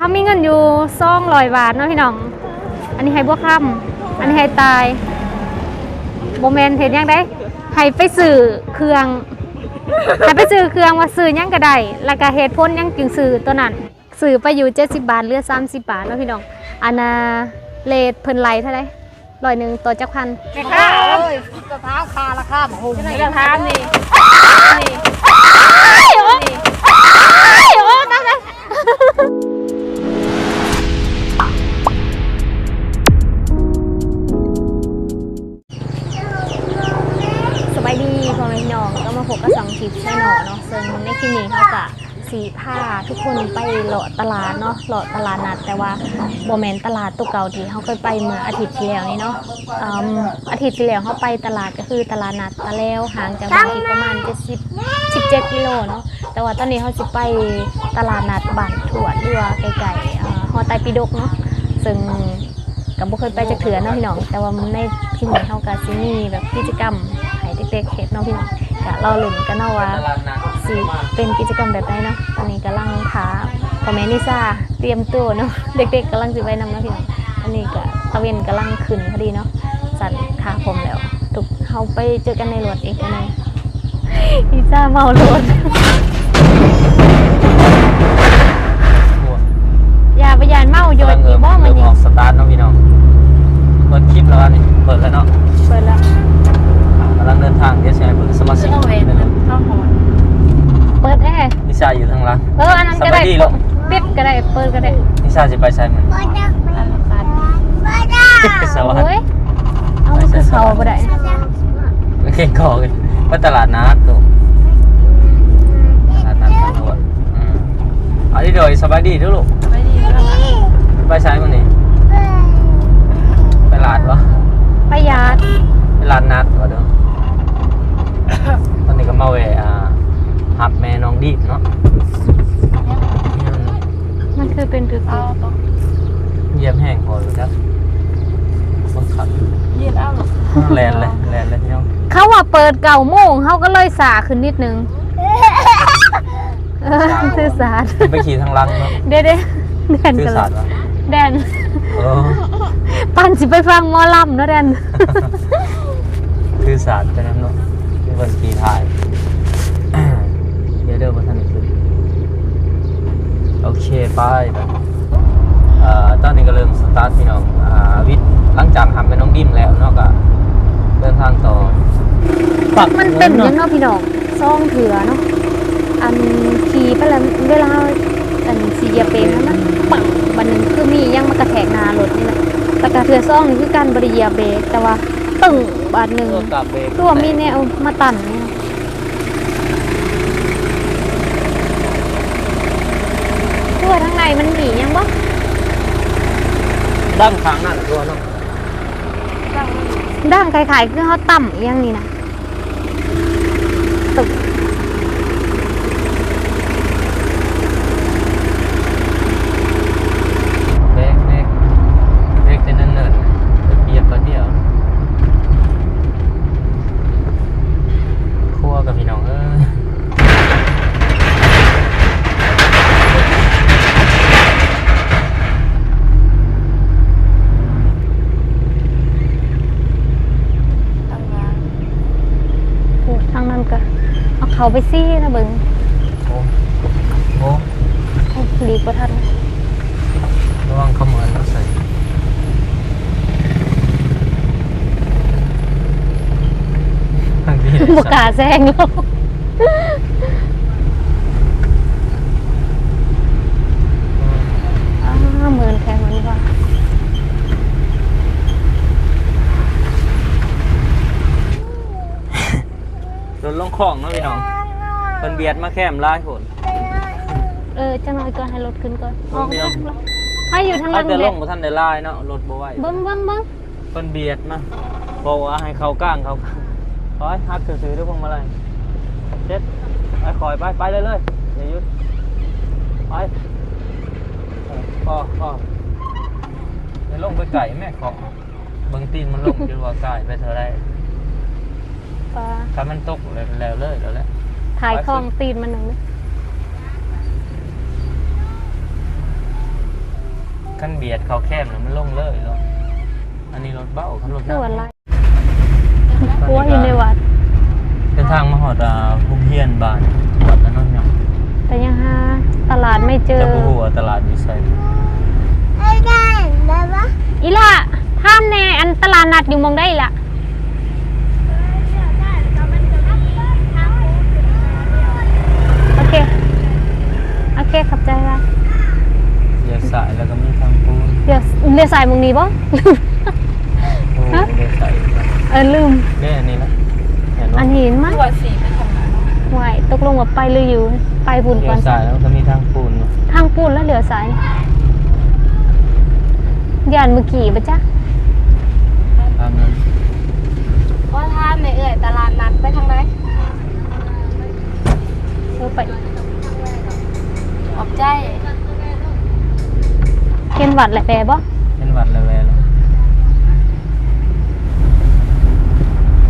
เขามีเงินอยู่ซองลอยบาทเนาะพี่น้อง อันนี้ให้บวกค่ำอันนี้ให้ตายโบแมนเห็นยังได้ให้ไปสื่อเครื่องให้ไปซื้อเครื่องว่าซื้อหยังก็ได้แล้วก็เหตุผลหยังจึงซื้อตัวนั้นซื้อไปอยู่70บาทเหลือ30บาทเนาะพี่น้องอันน่ะเลทเพิ่นไลเท่าไหร่ร้อยหนึ่งตัวจักพันไม่ค่าเอ้ยกระเท้าคาละข้ามหุ่มไม่ได้ทาน องก็มาพบกับสองคลิปใช่หนอเนาะซึ่งในคลิปนี้เขากะสีผ้าทุกคนไปเลาะตลาดเนาะเลาะตลาดนัด แต่ว่าโบแมนตลาดตุกเก่าที่เขาเคยไปเมื่ออาทิตย์ที่แล้วนี่เนาะอืมอาทิตย์ที่แล้วเขาไปตลาดก็คือตลาดนัดตะแล้วห่างจากบ้านที่ประมาณ70 17กิโลเนาะแต่ว่าตอนนี้เขาจะไปตลาดนัดบ้านถวดหรือว่ไกลๆอ่ฮอไตปิดกเนาะซึ่งกับบ่เคยไปจากเถื่อเนาะพี่น้อง แต่ว่าในที่นี้เฮาก็สิมีแบบกิจกรรมให้เด็กๆเฮ็ดเนาะพี่น้อง ก็รอลุ้นกันเอาว่าสิเป็นกิจกรรมแบบไหนเนาะตอนนี้กำลังถาพ่อแม่นิซ่าเตรียมตัวเนาะเด็กๆกำลังจะไปนำเนาะพี่น้องอันนี้ก็ตะเวนกำลังขึ้นพอดีเนาะสั่นขาผมแล้วถูกเขาไปเจอกันในรถอีกกันเลยนิซาเมารถ ได้นิชาจะไปใช้มันอันสัตว์สวัสโอ้ดียเอามันคือเขาบ่ได้โอเคก่อเลยว่าตลาดนัดตัวตลาดนัดตำรวจอืมเอันนี้โดยสบายดีเด้วยลูกไม่ดีแล้วล่ะไปใช้มันนี่ไปลาดวะประหยัดไปลาดนัดวะเด้อตอนนี้ก็มาเวะอ่าหับแม่น้องดีบเนาะ มันคือ เป็นคือเอาต้องเยี่ยมแห้งพอเลยครับบังคับยืดเอาหรอแลนเลยแลนเลยพี่น้องเขาว่าเปิดเก่าโมงเขาก็เลยสาขึ้นนิดนึงเออซื่อสารไปขี่ทางลังเนาะเด้เด้แดนชื่อกันสัตว์วะแดน เออปันสิไปฟังหมอลำเนาะแดนชื่อสัตว์จะนั้นเนาะที่วันขี่ถ่าย เดี๋ยวเดินมาทางนี้ขึ้นโอเคไปไปเอ่อ ตอนนี้ก็เริ่มสตาร์ทพี่น้องอ่าวิทย์หลังจากทำเป็นน้องดิมแล้วเนาะก็เดินทางต่อปักมันเป็นหอมุยังเนาะพี่น้องซ่องเถือเนาะอันขี่ไปแล้วเวลาอันสีเหยาเป็นนั้นมันปังบันนึงคือมียังมากระแทกหนารถนี่แหละแต่กระเถือซ่องนี่คือการบริเหยาเบรกแต่ว่าตึงบาทหนึ่งเพื่อกับเบรกตัวมีแนวมาตันเนี่ยตัวทางในมันหนียังบ่ ดั้งขางนั่นตัวเนาะดั้งคล้ายๆคือเขาต่ำอีหยังนี่นะตึก เบรกเบรกเบรกจะเนินๆไปเปียบก็เดียวครัวกับพี่น้องเออ ทำงาน โอ้ทางนั้นก็ เอาเขาไปซี่นะเบิงโอ้โอ้เอาดีกว่าทันระวังขโมยแล้วใส่ทางที่บกล้าแซงแล้วอ้าเหมือนแค่เหมือนว่า รถลงของเนาะพี่น้องเพิ่นเบียดมาแคมร้ายโหนเออจังหน่อยก่อนให้รถขึ้นก่อนออกเดี๋ยวมาให้อยู่ทางหถ้าลังจะลเด็งบ่ทันได้ลายเนาะรถบ่ไหวเบิ้งเบิ้งเบิ้งเพิ่นเบียดมาบอกว่าให้เขาก้างเขาก้างถอยฮักซื่อๆด้วยพวงมาลัยเช็ดไปคอยไปไปเลยเลยอย่าหยุดไปเออพอพออย่าลงไปไก่แม่ขอเบิ่งตีนมันลงจนว่าไก่ไปเท่าไร ปลาถ้ามันตกเลยแล้วเลยแล้วแหละถ่ายคลองตีนมันหนึ่งนะขั้นเบียดเขาแคบนะมันลงเลยแล้วอันนี้รถเบ้าขันรถหคือนักวันไรกลัวอยู่ในวัดเดินทางมาหอดอ่าภูมิเฮียนบ้านวัดนั้นนั่นยังแต่ยังหาตลาดไม่เจอแต่ผู้หัวาตลาดอยู่ไซอีล่ะห้ามแน่อันตลาดนัดอยู่หมองได้อีล่ะโอเค โอ เคขอบใจละเลี้ยวสายแล้วก็มีทางปูนเดี๋ยวเรียวสายหมองนี้บ่โอ้ฮะเลี้ยวสายเออลืมแน่อันนี้ละเห็นอัว่านเห็นมั้ยตัวสีไปทำงานไหวตกลงว่าไปหรืออยู่ ไปบุญเลี้ก่ยอนวสายแล้วก็มีทางปูนอยู่ทางปูนแล้วเหลือสายย่านเมื่อกี้ปะจ๊ะทางนั้นว่าท่านในเอ่ยตลาดนัดไปทางไหนเออไปข อบใจเห็นวัดแหละแปลบ่เป็นวัดละแวแล้ว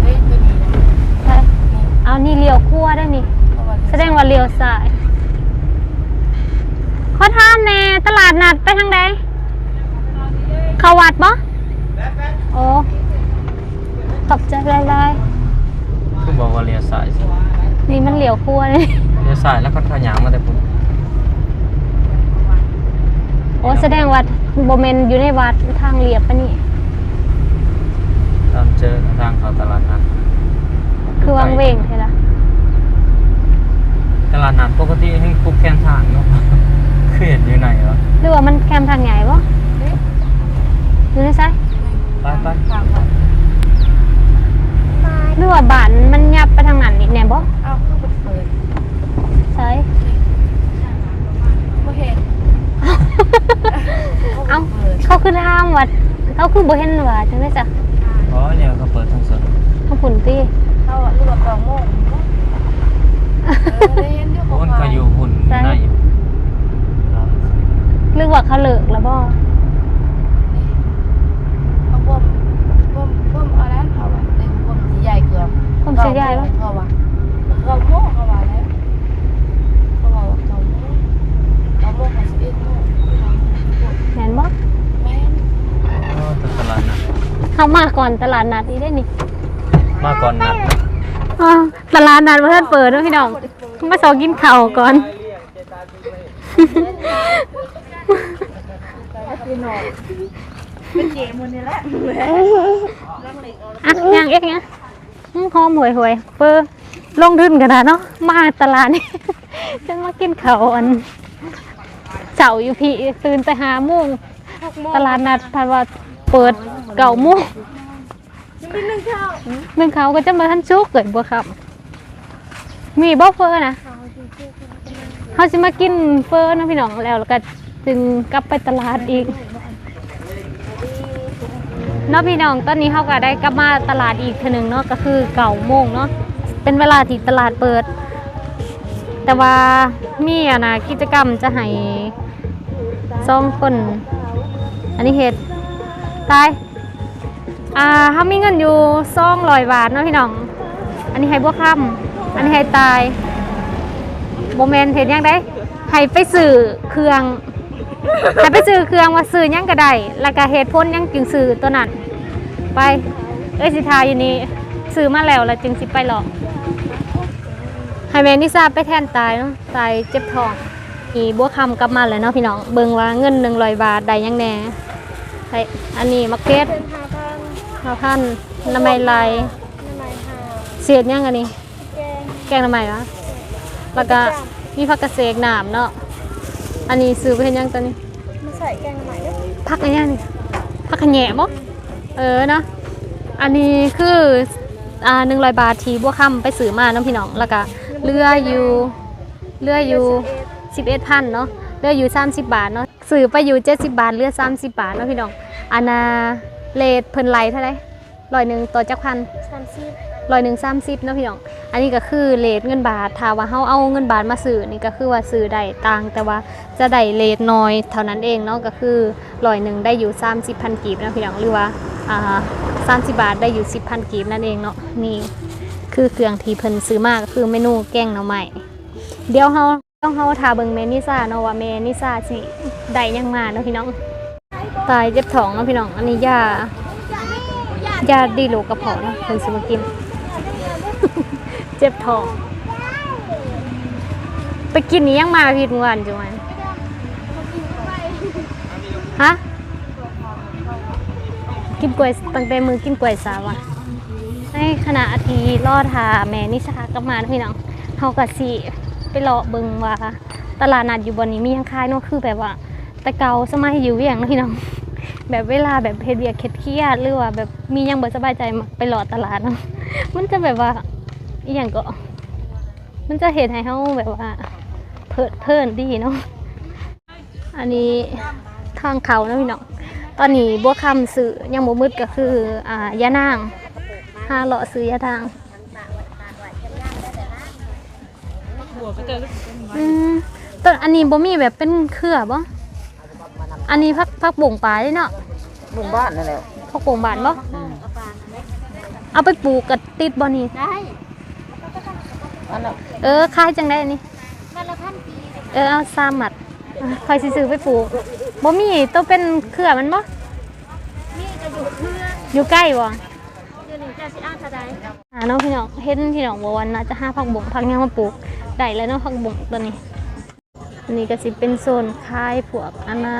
เฮ้ยตัวนี้นะใช่เอานี่เลี้ยวคั่วได้นี่ เพราะว่าแสดงว่าเลี้ยวซ้ายขอทานแน่ตลาดนัดไปทางใดเข้าวัดบ่โอ้ขอบใจหลายคือบอกว่าเลี้ยวสายสิๆนี่มันเลี้ยวคั่วนี่เลี้ยวสายแล้วก็ขยางมาแต่พุ่น โอ้แสดงว่าบ่แม่นอยู่ในวัดทางเรียบปะนี่ตามเจอทางเขาตลาดนัดคือวังเวงใช่ล่ะตลาดนัดปกติให้คุกแคนทางเนาะคือเห็นอยู่ไหนวะหรือว่ามันแคมทางใหญ่บ่อยู่ในไสไปไปทางวัดหรือว่าบ้านมันยับไปทางนั้นอีกแน่บ่เอ้าคือเปิดใช่ไม่เห็น เอ้าเขาคือทางวัดเขาคือบ่เห็นว่าจังได๋จ้ะอ๋อเนี่ยเขาเปิดทางสวนเขาปุ่นติเข้าอะลูกกระโมงเออได้เห็นอยู่โอ้นก็อยู่หุ่นอยู่ในอยู่หรือว่าเขาเลิกแล้วบ่เอาบ่มบ่มบ่มเอาแล้วเขาว่าเต็มบ่มสีใหญ่เกือบผมสิย้ายบ่เขาว่าเขาโม่เขาว่าแล้วเขาว่าเขาโม่เขาโม่เขาสิบเอ็ดโม่ แม่นบ่ แม่น โอ้แต่ตลาดนัด เขา มาก่อนตลาดนัดอีได้นี่มาก่อนนัดอ๋อตลาดนัดบ่ทันเปิดเด้อพี่น้องมาสอกินข้าวก่อนเป็นเจมันนี่แหละอะย่างเอ็กเนี่ยอื้อหอมห่วยห่วยๆเปอร์ลงทุนกันนะเนาะมาตลาดนี่จะมากินข้าวอันเสาอยู่พี่ตื่นแต่หาโมงตลาดนัดพันว่า เปิดเก่าโมงนึ่งข้าวนึ่งข้าวก็จะมาท่านชุกเกิดบัวครับ มีบ่เฟอร์นะเขาจะมากินเฟอร์เนาะพี่น้องแล้วแล้วก็จึงกลับไปตลาดอีกเนาะพี่น้องตอนนี้เขาก็ได้กลับมาตลาดอีกเทีนึงเนาะก็คือเก่าโมงเนาะเป็นเวลาที่ตลาดเปิด แต่ว่ามีอะนะกิจกรรมจะให้สองคน อันนี้เห็ด ตายอ่าเขามีเงินอยู่ซองลอยบาทเนาะพี่น้อง อันนี้ให้บวกคำอันนี้ให้ตายโมเมนเห็นยังได้ให้ไปสื่อเครื่องให้ไปซื้อเครื่องว่าซื้อยังก็ได้แล้วก็เหตุผลหยังจึงซื้อตัวนั้น ไปเอ้ยสิทาอยู่นี่ซื้อมาแล้วแล้วจึงสิไปหรอกให้แม่นิซาไปแทนตายเนาะตายเจ็บท้องอีบัวคำกลับมาเลยเนาะพี่น้อง เบิงว่าเงินหนึ่งร้อยบาทได้ยังแน่ ให้อันนี้มักเก็ตห้าพันน้ำไม้ลายเสียดหยังอันนี้แกงน้ำไม้วะแล้วก็มีผักกระเสกหนามเนาะอันนี้ซื้อไปเห็นยังตัวนี้มาใส่แกงใหม่ด้วยพักอะไรเนี่ยนี่พักขะแหน่บ่เออเนาะอันนี้คืออ่าหนึ่งร้อยบาทที่บัวคำไปซื้อมาเนาะพี่น้องแล้วก็เรืออยู่เรืออยู่สิบเอ็ดพันเนาะเรืออยู่สามสิบบาทเนาะ ซื้อไปอยู่เจ็ดสิบบาทเรือสามสิบบาทเนาะพี่น้องอันนาเลทเพิ่นไลเท่าไหรร้อยหนึ่งต่อจักพันสามสิบร้อยหนึ่งสามสิบเนาะพี่น้อง อันนี้ก็คือเลทเงินบาทถ้าว่าเฮาเอาเงินบาทมาซื้อนี่ก็คือว่าซื้อได้ต่างแต่ว่าจะได้เลทน้อยเท่านั้นเองเนาะก็คือร้อยหนึ่งได้อยู่สามสิบพันกีบนะพี่น้องหรือว่าอ่าสามสิบบาทได้อยู่สิบพันกีบนั่นเองเนาะนี่คือเครื่องที่เพิ่นซื้อมาก็คือเมนูแกงหน่อไม้เดี๋ยวเฮาต้องเฮาทาเบิ่งเมนิซ่าเนาะว่าเมนิซ่าสิ ได้ยังมาเนาะพี่น้อง ตายเจ็บท้องเนาะพี่น้อง อันนี้ยายาดีโลกระเพาะเนาะเพิ่นสิมากิน เจ็บท้อง ไปกินนี้ยังมาพี่เมื่อวานจังหวะฮะกินกล้วยตั้งแต่มือกินกล้วยสาวะในขณะที่รอดทาแม่นิชากลับมาพี่น้องเฮาก็สิไปเลาะเบิงว่าตลาดนัดอยู่บนนี้มียังขายเนาะคือแบบว่า แต่เก่าสมัยอยู่เวียงนะพี่น้อง แบบเวลาแบบเฮ็ดเวียกเครียดหรือว่าแบบมียังบ่สบายใจไปเลาะตลาดเนาะมันจะแบบว่าอีหยังก็มันจะเฮ็ดให้เฮาแบบว่าเพลิดเพลินดีเนาะอันนี้ทางเขานะพี่น้องตอนนี้บัวคำซื้อยังบ่มืดก็คืออ่ายานางห้าเลาะซื้อยานางอืมต้นอันนี้บ่มีแบบเป็นเครือบ่ อันนี้พักพักบ่งปลาเด้เนาะบุงบ้านนั่นแหละพักบ่งบานบ่เอาไปปลูกกับติดบ่นี่ได้อันนั้นเออขายจังได้อันนี้เออเอาสามหมัดอะคอยสิซื้อไปปลูกบ่มีตัวเป็นเครือมันบ่อยู่ใกล้บ่อ่าน้องพี่น้องเห็นพี่น้องบอกว่าน่าจะหาผักบงผักหยังมาปลูกได้แล้วเนาะผักบงตัวนี้อันนี้ก็สิเป็นโซนคายพวกอันนา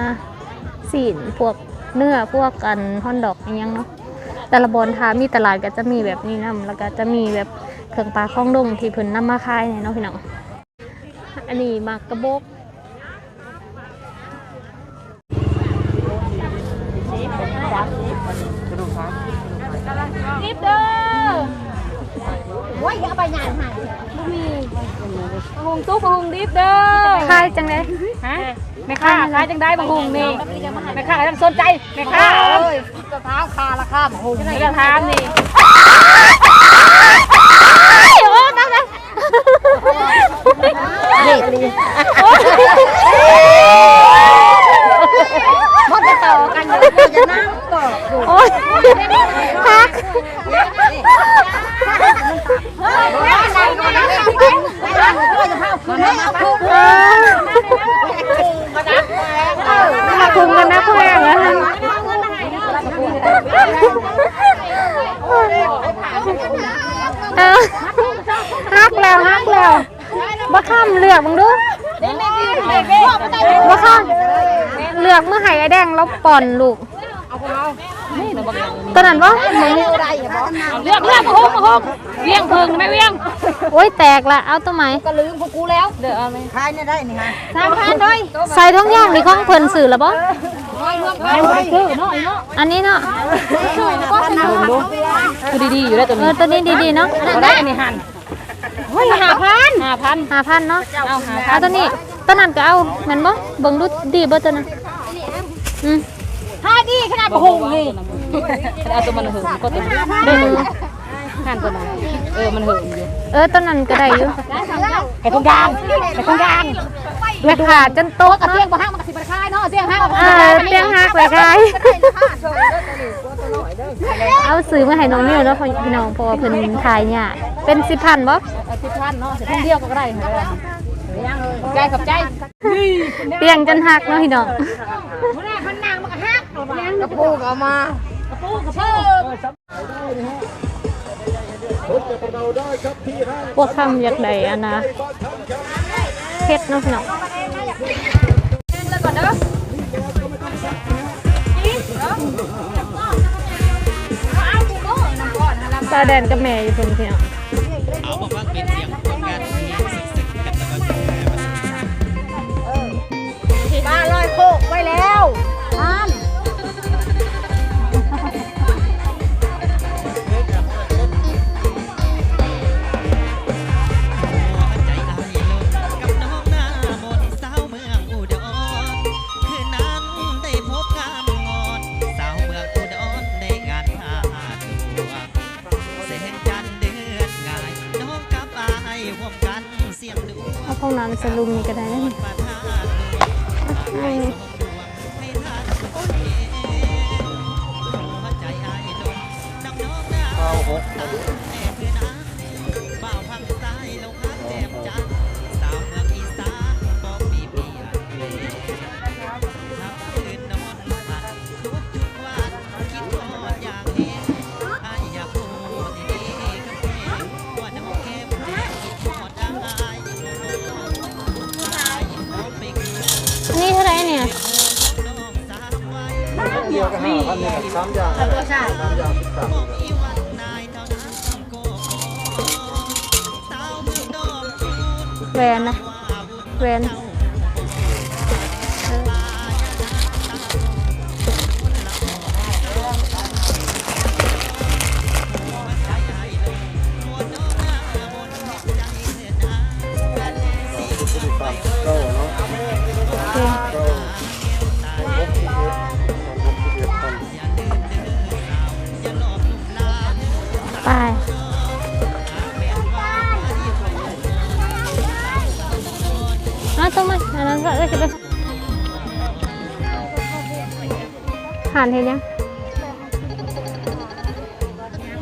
สีนพวกเนื้อพวกกันฮอนดอกอหยังเนาะแต่ละบอนทามีตลาดก็จะมีแบบนี้นํแล้วก็จะมีแบบเครื่องปลาข้องดงที่เพิ่นนำมาขายเนี่ยเนาะพี่น้องอันนี้มากกระบอก โอ้ยอย่าไปงานหายบ่มีหงตู้หงรีบเด้อขายจังเลยฮะแม่ค้าขายจังได้บ่หงนี่แม่ค้าต้องสนใจแม่ค้าเอ้ยกระเท้าคาราคาบ่หงนี่กระทามนี่โอ้นั่นนะเด็กลีมันจะต่อกันอยู่จะนั่งต่ออยู่โอ้ยฮัก เออ มาคุมกันนะพ่อแม่นะเออฮักแล้วฮักแล้วบ้าข้ามเลือกมึงดูบ้าข้ามเลือกเมื่อไหร่ไอ้แดงแล้วป่อนลูกตอ นนั้นวะมึงเรียกเรียกมาหงมาหงเวียงเพิงไม่เวียงโอ้ยแตกละเอาตัวไหมก็ลืมพวกกูแล้วเดี๋ยวเอาไหมทายเนี่ยได้นี่ฮะสามพันด้วยใส่ท้องย่างนี่ของเพิ่นสื่อแล้วบ่ซื้อเนาะเนาะอันนี้เนาะคือดีๆอยู่ได้ตัวเอนี้อตัวนี้ดีๆเนาะได้อันนี้หันเฮ้ยห้าพันห้าพันห้าพันเนาะเอาหาเอาตัวนี้ตัวนั้นก็เอาแม่นบ่เบิ่งดูดีบ่ตัวนั้นอืม ห้าดีขนาดบ่หงนี่เอาตัวมันเหิมก็ตัวนี้อืมหันตัวนั้นเออมันเหิมอยู่เออตัวนั้นก็ได้อยู่ไอ้ตรงกลางไอ้ตรงกลางแม่ขาจนโต๊ะกระเทียเนาะงบ่ห้างมันกระสิบกระคายเนาะเสียงห้างเออเตียงหักเลยค่ะเอาซื้อมาให้น้องนิวเนาะพี่น้องเพราะว่าเพิ่นขายเนี่ยากเป็น10,000บ่สิบพันเนาะสิบพันเดียวก็ได้ค่ะใจกับใจเตียงจนหักเนาะพี่น้อง มันนางมันก็ฮั กกระปูกเอามากระปูกระปูพวกคำอยากได้อันนะเพชรเนาะพี่น้องตาแดนกับแม่อยู่เพิ่นพี่น้องมา ห้องน้ำสลุมนี่ก็ได้นี่ แ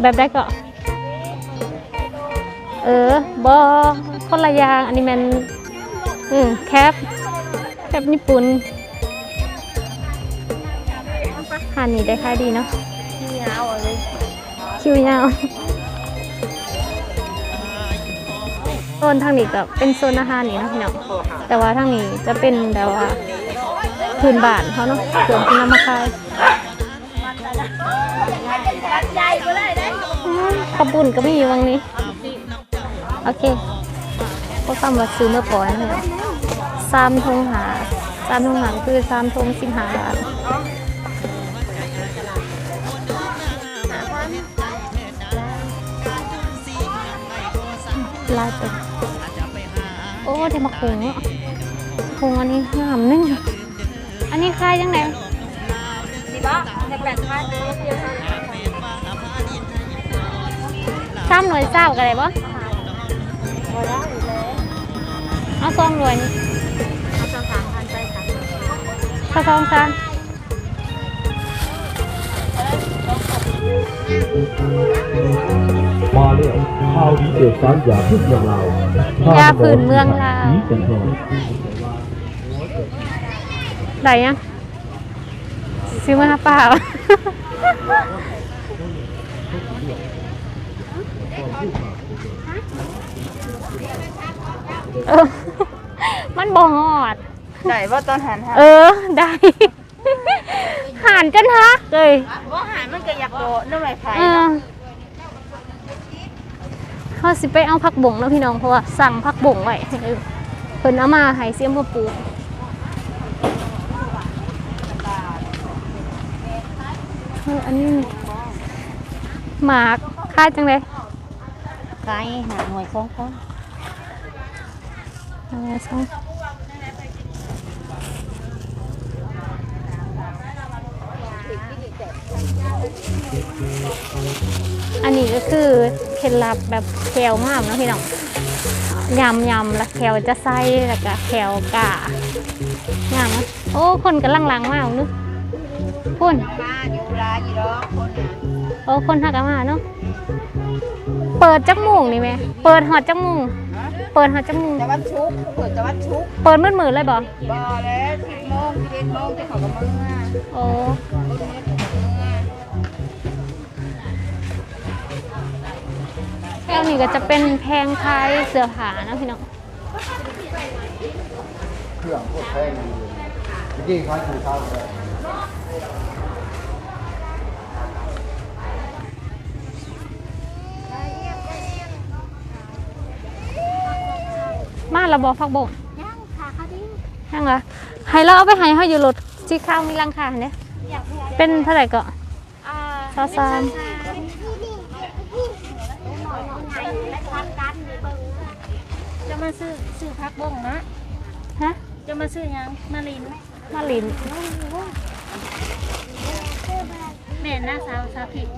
แบบได้ก็ เออบอคนละอย่างอันนี้มันอืมแคปแคปญี่ปุ่นหันนี้ได้ค่ายดีเนาะที่เอาเลยคิวยาวโซนทางนี้ก็เป็นโซนอาหารนี่นะพี่น้องแต่ว่าทางนี้จะเป็นแบบว่าพื้นบ้านเขาเนาะเครื่องที่นำมาขาย อืมกระปุ่นก็ไม่มีวังนี้ โอเคพวกคำว่าซื้อเมื่อปล่อยนั่น้องสามทงหาสามทงหาคือสามทงสิบหาบาทลายไปโอ้เทมาคงอะคงอันนี้งามนึงอันนี้คลายยังไงดีป่ะในแปดพัน ซ้ำหน่วยเจ้ากันเลยปะเอาซองหน่วยนี่เอาสองสามพันไปค่ะข้าวซองซานมาแล้วข่าวดีเด็ดสารอย่าพึ่งอย่างเรายาผืนเมืองลาวผีกันทองได้ยังซื้อมาเปล่า เออ มันบ่หอด ได้ว่าตอนหันหันเออ ได้ห่านจนฮักเลยว่าหันมันก็อยากโดดน้ำลายไผ่เออเขาสิไปเอาผักบ่งแล้วพี่น้องเพราะว่าสั่งผักบ่งไว้ให้เออเพิ่นเอามาให้เสียมพ่อปลูกเอออันนี้หมากค่ายจังเลยขายหาหน่วยสองคนอะ ไรสองอันนี้ก็คือเคล็ดลับแบบแคลงามเนะพี่น้องยำยำแล้วแคลจะใส่แล้วก็แคลกะงามนะโอ้คนกำลังลังมากนึกพุ่นมาอยู่ลาอยู่ดอกคนโอ้คนหักกันมาเนาะเปิดจักมุงนี่ไหมเปิดหอดจักมุง เปิดหอดจักมุงจะวัดชุกเปิดจะวัดชุกเปิดมืดมืดๆเลยบ่บ่แล้วสิบโมงสิบเอ็ดโมงที่เขากำลังมาโอ้แถวนี้ก็จะเป็นแพงคายเสื้อผ้านะพี่น้องเครื่องโคตรแพงเลยจริงๆขายถูกเท่าเลย มาระบอพักบ่งย่างขาเขาดิยังเหรอให้เราเอาไปให้เขาอยู่รถจีข้าวมีรังคาเนี่ยเป็นเท่าไหร่ก็อ่าซาซามจะมาซื้อซื้อพักบงนะฮะจะมาซื้อยังมาลินมาลินแม่หน้าสาวสาวผิด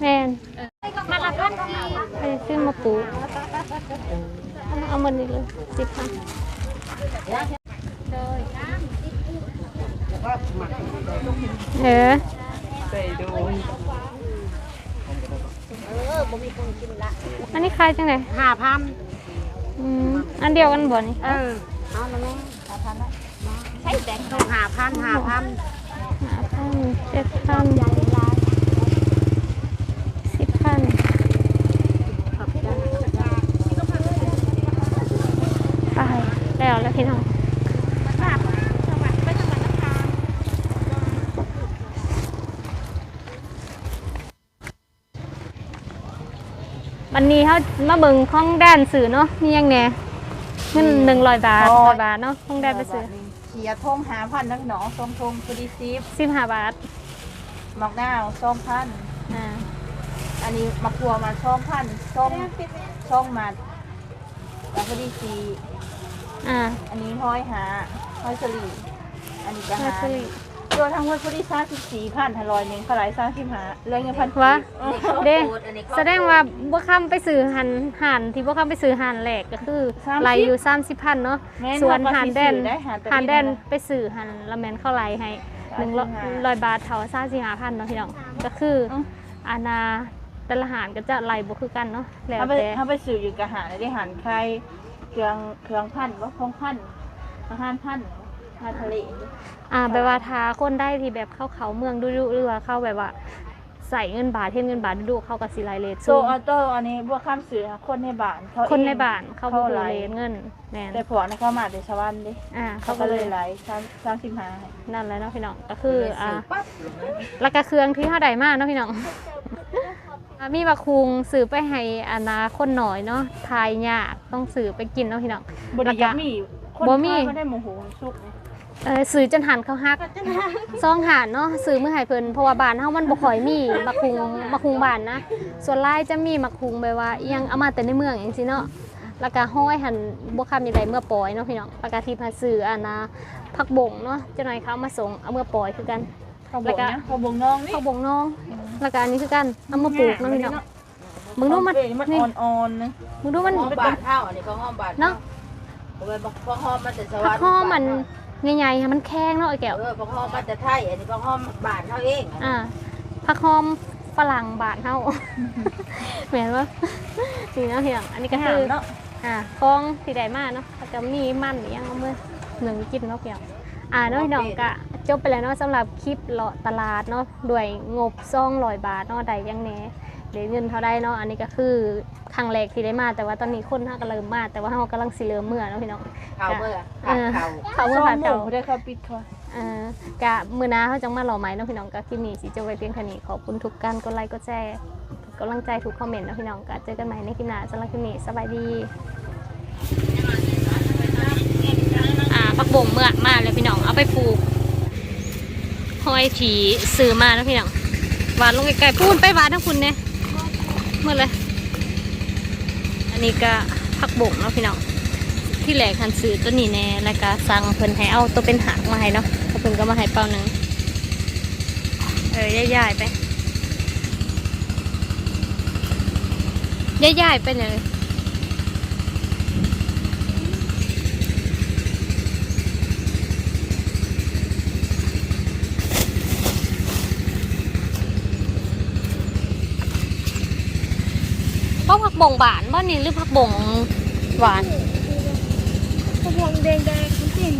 แมนมาละพันทีไปซื้อมาปลูก เอามานี่เลยสิบพันโดยเอออันนี้ขายจังไหนห้าพันอืมอันเดียวกันบ่นี่เออเอาละแม่ห้าพันละใช่แต่ต้องห้าพันห้าพันห้าพันเจ็ดพันสิบพันไปแล้วแล้วพี่น้อง วันนี้ เขามาเบิ่งข้องแดนสื่อเนาะมีหยังแหน่เงินหนึ่งร้อยบาทร้อยบาทเนาะข้องแดนไปซื้อเขียทงหาพันนักหนอทรงทงพอดีซีฟสิบห้าบาทหมักหน้าวส้มพันอ่าอันนี้มะกรัวมาส้มพันส้มส้มมาแล้วพอดีซีอ่าอันนี้ห้อยหาห้อยสลีอันนี้จะมาหาซื้อ ตัวทั้งหมดพอดีสามสิบสี่พันห้าร้อยหนึ่งเท่าไหรสามสิบห้าเลยเงินพันวะเออเด้แสดงว่าบ่คำไปซื้อหันหันที่บ่คำไปซื้อหันแหลกก็คือไหลอยู่30พันเนาะแม่นส่วนเขาก็หันแดนสิซื้อได้หาตัวหันแดนนี้นะไปซื้อหันละแมนเข้าไหลให้หนึ่ง35ร้อยบาทเท่าซ่าสี่ห้าพันเนาะพี่น้องก็คืออมอาณาแต่ละหารก็จะไหลบ่คือกันเนาะแล้วถ้าไปแต่ถ้าไปสื่ออยู่กับหารได้หารใครเครื่องเครื่องพันว่าคงพันอาหารพัน อาหารทะเลอ่าแบบว่าทาคนได้ที่แบบเข้าเขาเมืองดุๆหรือว่าเข้าแบบว่าใส่เงินบาทเฮ็ดเงินบาทดุๆเข้ากับสิไหลเลทโซสูงออโต้อันนี้บวกข้ามสื่อคนในบ้านเขาคนเองในบ้านเข้าบ่เข้าดูไหลเลทเงินแม่นแต่ผัวนะเขามาแต่ชาวบ้านดิอ่าเขาเขาก็ก็เลเลยยไหลสามสามสิบห้านั่นแหละเนาะพี่น้องก็คืออ่าแล้วก็เครื่องที่เท่าใดมากเนาะพี่น้องอ่ามีบะคุงสื่อไปให้อานาคนหน่อยเนาะทายยากต้องสื่อไปกินเนาะพี่น้องบริยามีคนบ่มีเขาได้โมโหสุกเลย เออสื่อจนหันเขาฮักซองหานเนาะสื่อเมื่อไหร่เพิ่นเพราะว่าบ้านเฮามันบ่ค่อยมีมะคุงมะคุงบ้านนะ ส่วนหลายจะมีมะคุงแบบว่าอิหยังเอามาแต่ในเมืองจังซี่เนาะแล้วก็ห้อยหันบ่คำใดเมื่อปล่อยเนาะพี่น้องแล้วก็ที่พาซื้ออานาผักบงเนาะจังหน่อยเขาเอามาส่งเอาเมื่อปล่อยคือกันเขาบแล้วอกก็นะเขาบอกน้องนี่ผักบงน้องแล้วก็อันนี้คือกันเอามาปลูกเนาะพี่น้องมึงดูมันมันนี่อ่อนๆนะมึงดูมันห้องบาทเท่าอันนี้ก็ห้องบาทเนาะเออพอห้องมันจะสผัวักสดิ์ห้อมัน ใหญ่ๆค่ะมันแข็งเนาะไอ้แก้ว เออพอห้องมันจะไทยอันนี้ก็ห้องบาทเท่าเองอ่าผักหอมฝรั่งบาทเฮาเหมือนว่านี่เนาะพี่น้องอันนี้ก็หาคือมเนาะอ่าคล้องที่ใดมาเนาะแล้วก็มีมันอีกอยังเอามื่อหนึ่งกินเนาะพี่น้องอ่าเนาะพี่น้องก็จบไปแล้วเนาะสำหรับคลิปเลาะตลาดเนาะด้วยงบซ่องร้อยบาทเนาะใดยังแหน่ เดี๋ยวเงินเท่าได้เนาะอันนี้ก็คือครั้งแรกที่ได้มา แต่ว่าตอนนี้คนเฮาก็เริ่มมาแต่ว่าเฮากำลังสิเริ่มเมื่อเนาะพี่น้อง เข่าเมื่อเอขาดอเข่าเขาเมื่อซผ่าอนงหเก่ามูได้เขาปิดเขาเอ่อกะมือหนาเขาจังมาหล่อไหมเนาะพี่น้องกะคลิปนี้สิจบไว้เพียงแค่นี้ขอบคุณทุกการกดไลค์กดแชร์กำลังใจทุกคอมเมนต์เนาะพี่น้องกะเจอกันใหม่ในคลิปหน้าสำหรับคลิปนี้สบายดีอ่าผักบ่งเมื่อมาเลยพี่น้องเอาไปปลูกห้อยถีซื้อมาเนาะพี่น้องหวานลงไกลๆพูนไปหวานทั้งคุณเนี่ย เมื่อเลยอันนี้ก็ผักบ่งเนาะพี่น้องที่แหลกคันซื้อตัวนี้แน่แล้วก็สั่งเพิ่นให้เอาตัวเป็นหักมาให้เนาะเพิ่นก็มาให้เป้าหนึ่งเออย่ายๆไปย่ายๆไปเลยเพราะผัก บ่งบานบ้านนี้หรือผักบ่งหวานพวงแดงๆมันเป็น